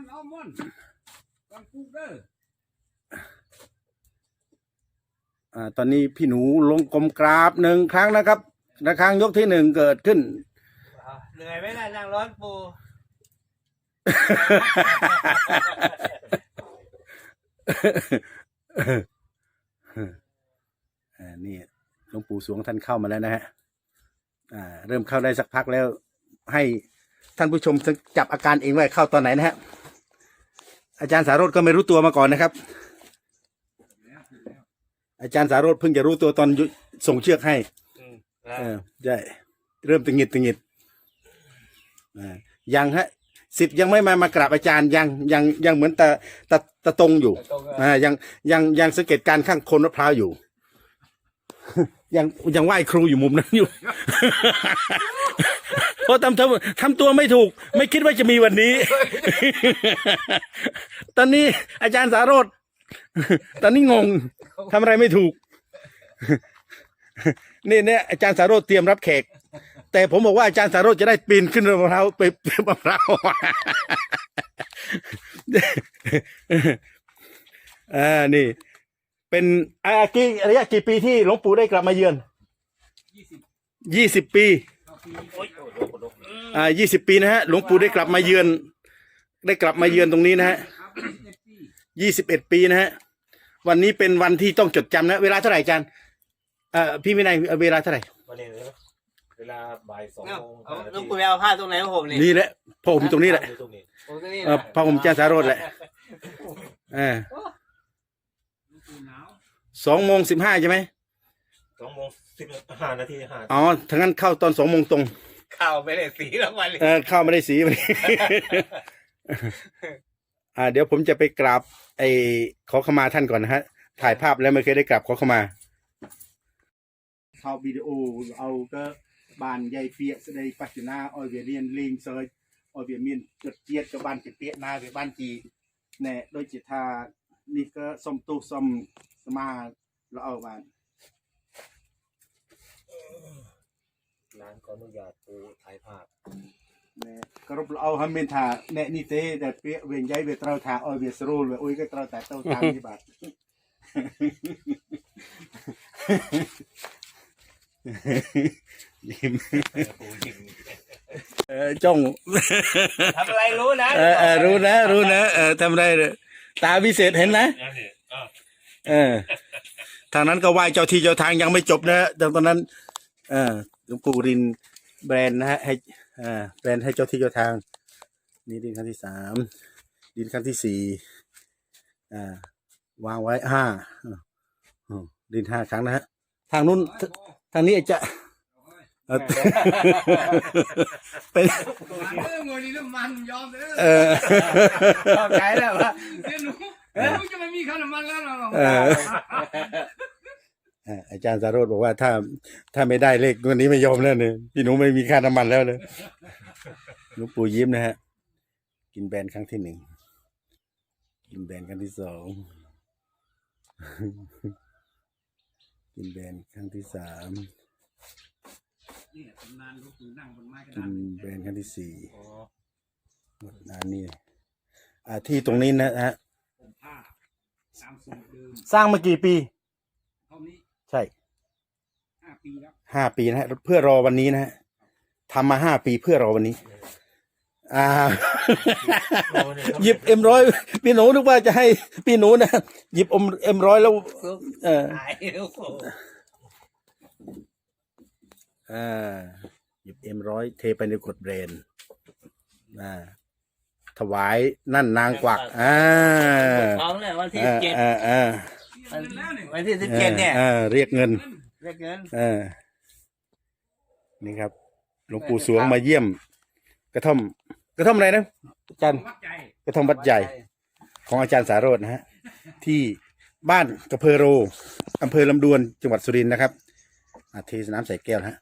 มันเอามันกันปลูกเด้ออ่าตอนนี้พี่หนูลงกลมกราบหนึ่งครั้งนะครับระฆังยกที่หนึ่งเกิดขึ้น เหนื่อยไหมล่ะนั่งร้อนปู อ่านี่หลวงปู่สวงท่านเข้ามาแล้วนะฮะอ่า เริ่มเข้าได้สักพักแล้ว ให้ท่านผู้ชมจับอาการเองว่าเข้าตอนไหนนะฮะ อาจารย์สารดก็ไม่รู้ตัวมาก่อนนะครับ อาจารย์สารดเพิ่งจะรู้ตัวตอนยุส่งเชือกให้เออใช่เริ่มตึงหงิดตึงหงิดอ่ายังฮะสิทธิ์ยังไม่มามากราบอาจารย์ยังยังยังเหมือนตะตะตะตรงอยู่ตรงๆอ่ายังยังยังสังเกตการณ์ข้างโคนมะพร้าวอยู่ ยังยังไหว้ครูอยู่มุมนั้นอยู่ เพราะทำทำทำตัวไม่ถูก ไม่คิดว่าจะมีวันนี้ ตอนนี้อาจารย์สารดตอนนี้งงทำอะไรไม่ถูก นี่เนี่ยอาจารย์สารดเตรียมรับแขก แต่ผมบอกว่าอาจารย์สารดจะได้ปีนขึ้นมะพร้าวไปไปมะพร้าวอ่านี่ เป็นอากี่ระยะกี่ปีที่หลวงปู่ได้กลับมาเยือนยี่สิบยี่สิบปีเข้าปีอ่ายี่สิบปีนะฮะหลวงปู่ได้กลับมาเยือน ได้กลับมาเยือนตรงนี้นะฮะครับยี่สิบเอ็ดปียี่สิบเอ็ดปีนะฮะวันนี้เป็นวันที่ต้องจดจำนะ เวลาเท่าไหร่อาจารย์เอ่อพี่วินัยเอ่อเวลาเท่าไหร่วันนี้เลยเวลาบ่ายสองเอ้าโมงเอาต้องปูไปเอาผ้าตรงไหนของผมนี่นี่แหละพระผมตรงนี้แหละอยู่ตรงนี้ผมตรงนี้เออพระผมอาจารย์สารดแหละอ่า หลวงปู่หนาว สองโมงสิบห้าใช่ไหมสองโมงสิบห้านาทีห้าอ๋อทั้งนั้นเข้าตอนสองโมงตรง ข้าวไม่ได้สีรางวัลเลย เออเข้าไม่ได้สีวันนี้ อ่า เดี๋ยวผมจะไปกราบ ไอ้ขอขมาท่านก่อนนะฮะ ถ่ายภาพแล้วไม่เคยได้กราบขอขมา เข้าวิดีโอเอาก็บานใหญ่เปียกแสดงปัจจุนาออยเวียเรียนลิงเซยออยเวียเมียนจดเจียดกับบ้านจิเปียนาเวียบ้านจีแน่โดยจิตทา นี่ก็สมตุสมสมาเราเอาบ้าน ร้านขออนุญาตปูถ่ายภาพ ណែគ្រប់ល្អហើយមានថាអ្នកនេះទេដែលពាក្យវិញនិយាយវាត្រូវថាឲ្យវាស្រួលវាអ៊ុយក៏ត្រូវតែទៅតាមនេះបាទ ยิ้ม ปูยิง เออจ้อง ทำอะไรรู้นะ เออเออรู้นะ รู้นะเออทำไรเนี่ย ตาวิเศษเห็นนะนั่นนี่อะเออ ทางนั้นก็ไหว้เจ้าที่เจ้าทางยังไม่จบนะฮะตอนนั้น เออหลวงปู่รินแบรนด์นะฮะให้อ่าแบรนด์ให้เจ้าที่เจ้าทาง นี่ดินขั้นที่สามดินขั้นที่สี่อ่าวางไว้ห้าอ่าอืมดินห้าครั้งนะฮะทางนู้นททางนี้จะ เออเป็นมันเรื่องเงินนี่น้ำมันยอมเด้อเออเข้าใจแล้วว่าเดี๋ยวหนูหนูจะไม่มีค่าน้ำมันแล้วเนาะเอออ่าอาจารย์สารโรธบอกว่าถ้า ถ้าไม่ได้เลขวันนี้ไม่ยอมแล้วเนี่ยพี่หนูไม่มีค่าน้ำมันแล้วเลยหลวงปู่ยิ้มนะฮะ กินแบรนด์ครั้งที่หนึ่งกินแบรนด์ครั้งที่สองกินแบรนด์ครั้งที่สาม นี่ตำนานหลวงปู่นั่งบนไม้กระกิดานนแบรนด์ครั้งที่สี่อ๋อหมดนานนี่อ่าที่ตรงนี้นะฮะผมผ้าตามสูตรเดิมสร้างมากี่ปี เท่านี้ใช่ห้าปีแล้วห้าปีนะฮะเพื่อรอวันนี้นะฮะทำมาห้าปีเพื่อรอวันนี้ อ่าโอ้เนี่ยหยิบเอ็มร้อยพี่หนูนึกว่าจะให้พี่หนูนะหยิบอมเอ็มร้อยแล้ว เออ หายแล้ว อ่าหยิบเอ็มร้อยเทไปในขวดเบรนอ่าถวายนั่นนางกวักอ่าท้องเนี่ยวันที่อ่าเจ็ดอ่าอ่าเงินแล้วเนี่ยวันที่สิบเจ็ดเนี่ยเรียกเงิน เรียกเงินอ่านี่ครับ หลวงปู่สวงมาเยี่ยม กระท่อม กระท่อมอะไรนะอาจารย์กระท่อมวัดใหญ่ ของอาจารย์สารโรจนะฮะ ที่บ้านกระเพอโรอำเภอลำดวนจังหวัดสุรินทร์นะครับอาเทน้ำใส่แก้วนะฮะ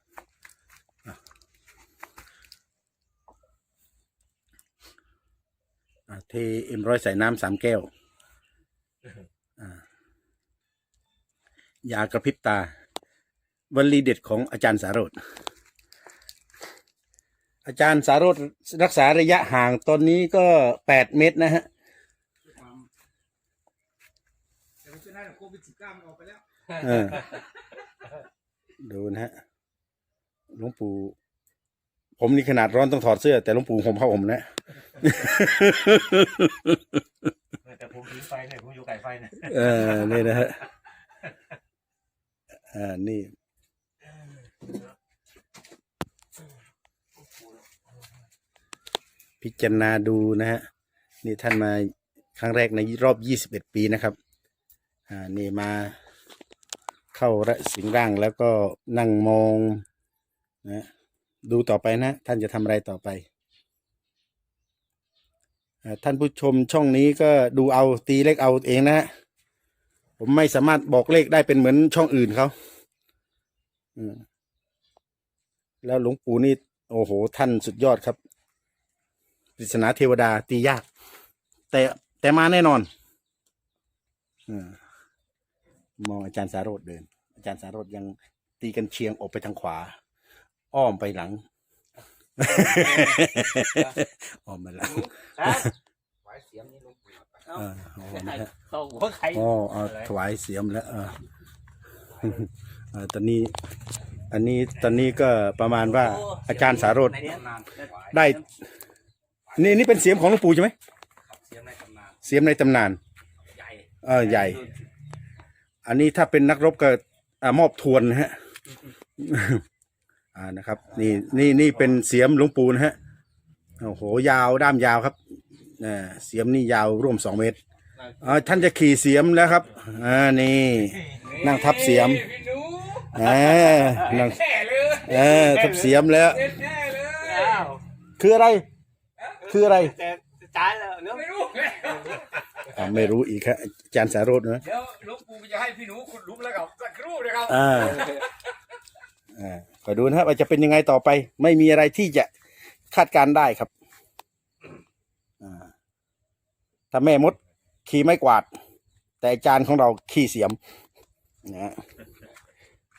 อะเทเอ็มร้อยใส่น้ำสามแก้วอะยากระพริบตา วลีเด็ดของอาจารย์สารโรจน์อาจารย์สารดรักษาระยะห่างตอนนี้ก็แปดเมตรนะฮะแต่ไม่เป็นไรหรอกโควิดสิบเก้ามันออกไปแล้วดูนะฮะหลวงปู่ ผมนี่ขนาดร้อนต้องถอดเสื้อ แต่หลวงปู่ผมผ้าห่มนะ แต่ผมถือไฟเนี่ยผมอยู่ไกลไฟเนี่ยเออนี่นะฮะอ่านี่ พิจารณาดูนะฮะ นี่ท่านมาครั้งแรกในรอบ21ปีนะครับ อ่านี่มาเข้าระสิงร่างแล้วก็นั่งมองนะ ดูต่อไปนะ ท่านจะทำอะไรต่อไปท่านผู้ชมช่องนี้ก็ดูเอาตีเลขเอาเองนะฮะผมไม่สามารถบอกเลขได้เป็นเหมือนช่องอื่นเขาแล้วหลวงปู่นี่ โอ้โห ท่านสุดยอดครับปริศนาเทวดาตียาก แต่แต่มาแน่นอนอมมองอาจารย์สารโรดเดิน อาจารย์สารโรดยังตีกันเชียงออกไปทางขวา อ้อมไปหลัง อ้อมไปหลังไว้เสียงนี่ลงปู่เอออ้อมนะฮะเข้าหัวใครอ๋อเอาถวายเสียมแล้วเออเออตอนนี้ อันนี้ตอนนี้ก็ประมาณว่าอาจารย์สารโรดในเนี้ยตำนานได้ นี่นี่เป็นเสียมของหลวงปู่ใช่ไหมเสียงในตำนานเสียมในตำนาน ใหญ่เออใหญ่ อันนี้ถ้าเป็นนักรบก็อ่ามอบทวนนะฮะ อ่านะครับ นี่นี่นี่เป็นเสียมหลวงปู่นะฮะโอ้โหยาวด้ามยาวครับอ่าเสียมนี่ยาวร่วมสองเมตรอ่าท่านจะขี่เสียมแล้วครับอ่านี่นั่งทับเสียมพี่หนูอ่านั่งแน่เลยเออทับเสียมแล้วแน่เลยอ้าวคืออะไร คืออะไรแต่ตายแล้วเนาะไม่รู้อ่าไม่รู้อีกครับอาจารย์สารโรจน์นะเดี๋ยวหลวงปู่จะให้พี่หนูขุดหลุมแล้วกับสักครู่นะครับอ่าอ่า ก็ดูนะครับว่าจะเป็นยังไงต่อไป ไม่มีอะไรที่จะคาดการณ์ได้ครับอ่าถ้าแม่มดขี่ไม้กวาด แต่อาจารย์ของเราขี่เสียมนะฮะ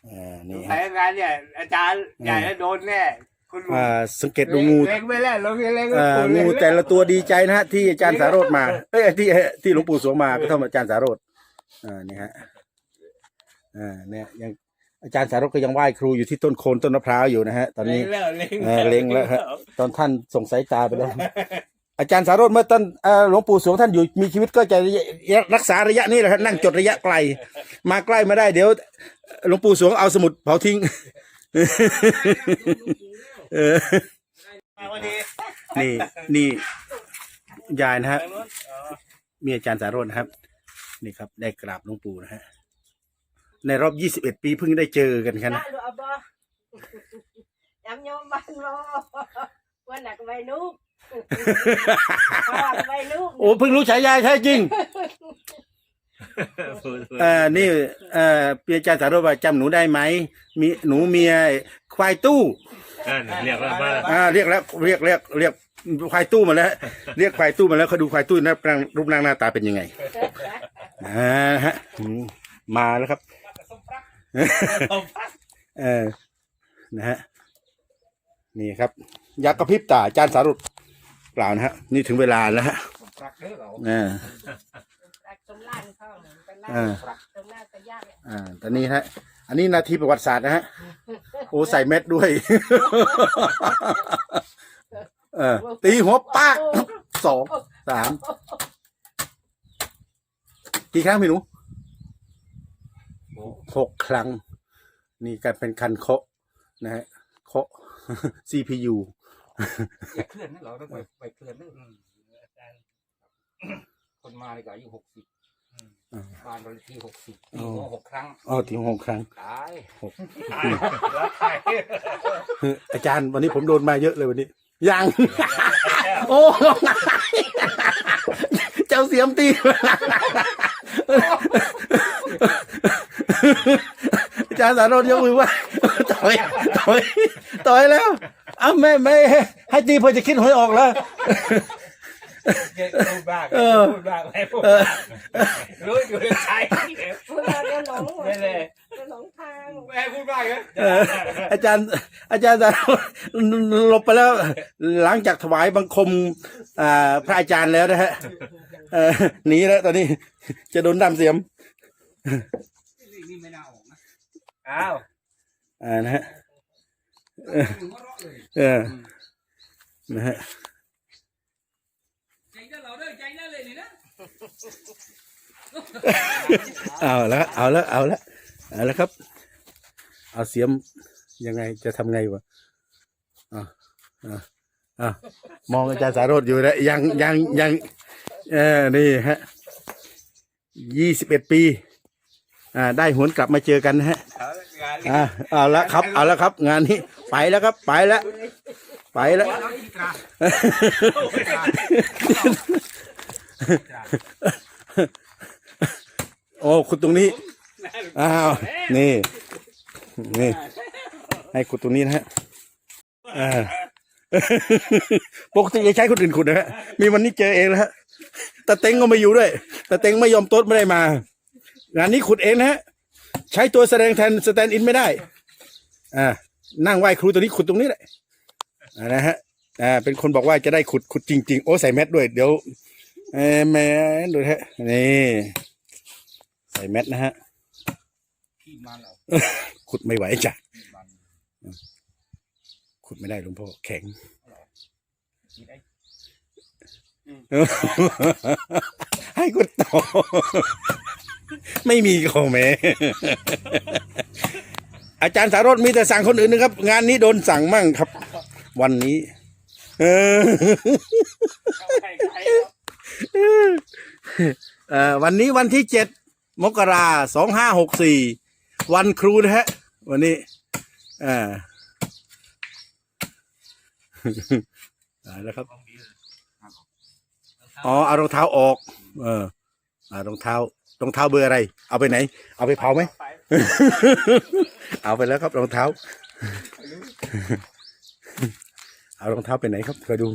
อ่านี่ใครฮะงานเนี่ยอาจารย์ใหญ่แล้วโดนแน่คุณลุงอ่าสังเกตดูงูเล็งไปแล้วลงเล็งอ่างูแต่ละตัวดีใจนะฮะที่อาจารย์สารโรธมาเอ้ยที่ที่หลวงปู่สวงมาก็เท่ากับอาจารย์สารโรธอ่านี่ฮะอ่าเนี่ยยัง อาจารย์สารโรธก็ยังไหว้ครูอยู่ที่ต้นโคนต้นมะพร้าวอยู่นะฮะ ตอนนี้เล็งแล้วเล็งเออเล็งแล้วครับตอนท่านส่งสายตาไปแล้ว อาจารย์สารโรธเมื่อต้นเอ่อหลวงปู่สวงท่านอยู่มีชีวิตก็จะรักษาระยะนี้แหละครับนั่งจดระยะไกล มาใกล้มาได้เดี๋ยวหลวงปู่สวงเอาสมุดเผาทิ้งเออมาวันนี้นี่นี่ยายนะฮะมีอาจารย์สารโรธนะครับ นี่ครับ ได้กราบหลวงปู่นะฮะ ในรอบยี่สิบเอ็ดปีเพิ่งได้เจอกันครับได้นะหรือบ่ยำยำบ้านบ่วันหนักใบนุกใบนุกโอ้เพิ่งรู้ฉายาแท้จริงเอ่อนี่เอ่อเปียอาจารย์สารโรธว่าจำหนูได้ไหมมีหนูเมียควายตู้เรียกว่ามาอ่าเรียกแล้วเรียกเรียกเรียกควายตู้มาแล้ว เรียกควายตู้มาแล้วเขาดูควายตู้นะรูปร่างหน้าตาเป็นยังไงอ่าฮะอืมมาแล้วครับ เออนะฮะนี่ครับ ยักษ์กระพริบตาอาจารย์สารุปเปล่านะฮะนี่ถึงเวลาแล้วฮะปรักเด้อเราอ่าตรงล่างเข้าเป็นล่างอ่าตรงหน้าตะยากอ่าตอนนี้ฮะ อันนี้นาทีประวัติศาสตร์นะฮะโอ้ใส่เม็ดด้วย เออ ตีหัวปากสองสามกี่ครั้งพี่หนู หกครั้ง นี่การเป็นคันเคาะนะฮะเคาะ CPU อย่าเคลื่อนนะเราต้องไปไปเคลื่อนนะอืมอาจารย์คนมาเลยก็อายุหกสิบอืมบ้านเราที่หกสิบอ๋ตีอหัวหกครั้งอ๋อตีหกครั้ง ตายหกตายแล้วตายอาจารย์วันนี้ผมโดนมาเยอะเลยวันนี้ ยัง โอ้เจ้าเสียมตี อาจารย์สารนยกมือไหว่าต่อยต่อยต่อยแล้วอ้าวไม่ไม่ให้ตีเพื่อจะคิดหวยออกแล้วพูดบ้างเออ พูดบ้างไม่พูดเออรู้อยู่ในใจพูดเราเดี๋ยวหลงไม่เลยเดี๋ยวหลงทางแม่ให้พูดบ้างเหรอเอออาจารย์ อาจารย์หลบไปแล้ว หลังจากถวายบังคม อ่า พระอาจารย์แล้วนะฮะเออหนีแล้วตอนนี้ จะโดนดำเสียม นี่ไม่น่าออกนะ อ้าวอ่านะฮะถึงว่าเราะเลยเออนะฮะใจได้เราด้วยใจได้เลยนี่นะเอาแล้วเอาแล้วเอาแล้วเอาแล้วครับ เอาเสียมยังไงจะทำไงวะอ่าอ่าอ่ามองอาจารย์สารดอยู่นะยังยังยังเออนี่ฮะยี่สิบเอ็ดปี อ่า ได้หวนกลับมาเจอกันนะฮะเอาละงานอ่าเอาละครับเอาละครับ งานนี้ไปแล้วครับไปแล้วไปแล้วเราอีกตราโอ้ขุดตรงนี้อ้าวนี่นี่ให้ขุดตรงนี้นะฮะอ่าปกติจะใช้คนอื่นขุดนะฮะมีวันนี้เจอเองแล้วฮะตาเต็งก็ไม่อยู่ด้วยตาเต็งไม่ยอมโต๊ดไม่ได้มางานนี้ขุดเองนะฮะ ใช้ตัวแสดงแทนสแตนด์อินไม่ได้ อ่า นั่งไหว้ครูตัวนี้ขุดตรงนี้แหละอ่านะฮะ อ่า เป็นคนบอกว่าจะได้ขุดขุดจริง ๆ โอ้ใส่แมสด้วย เดี๋ยวเออแมสดูฮะ นี่ ใส่แมสนะฮะที่มาเราขุดไม่ไหวจ้ะที่มันขุดไม่ได้หลวงพ่อแข็งคิดไอ้ให้ขุดต่อ ไม่มีขอแม่อาจารย์สารถมีแต่สั่งคนอื่นนะครับ งานนี้โดนสั่งมั่งครับ วันนี้ เออเออวันนี้วันที่เจ็ดมกราสองห้าหกสี่วันครูนะฮะ วันนี้อ่าอ่าแล้วครับอ๋อเอารองเท้าออก เอออ่ารองเท้า รองเท้าเบอร์อะไร เอาไปไหน เอาไปเผาไหม เอาไปแล้วครับรองเท้า เอารองเท้าไปไหนครับเคยดู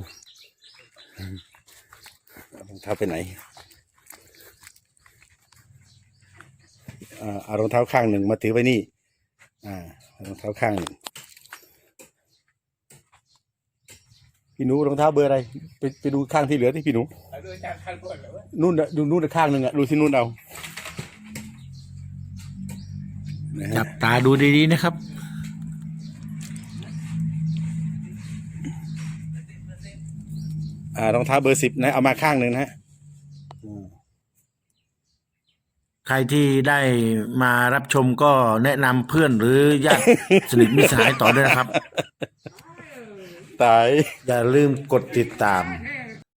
รองเท้าไปไหนอ่าเอารองเท้าข้างหนึ่งมาถือไว้นี่ อ่าเอารองเท้าข้างหนึ่ง พี่หนูรองเท้าเบอร์อะไรไปไปดูข้างที่เหลือที่พี่หนูเอาดูอาจารย์ทันก่อนเหรอวะนู่นน่ะดูนู่นน่ะข้างหนึ่งอะดูที่นู่นเอานะฮะจับตาดูดีๆนะครับ อ่ารองเท้าเบอร์สิบนะเอามาข้างหนึ่งนะฮะใครที่ได้มารับชมก็แนะนำเพื่อนหรือญาติ สนิทมิตรสหายต่อด้วยนะครับ ตาย อย่าลืมกดติดตาม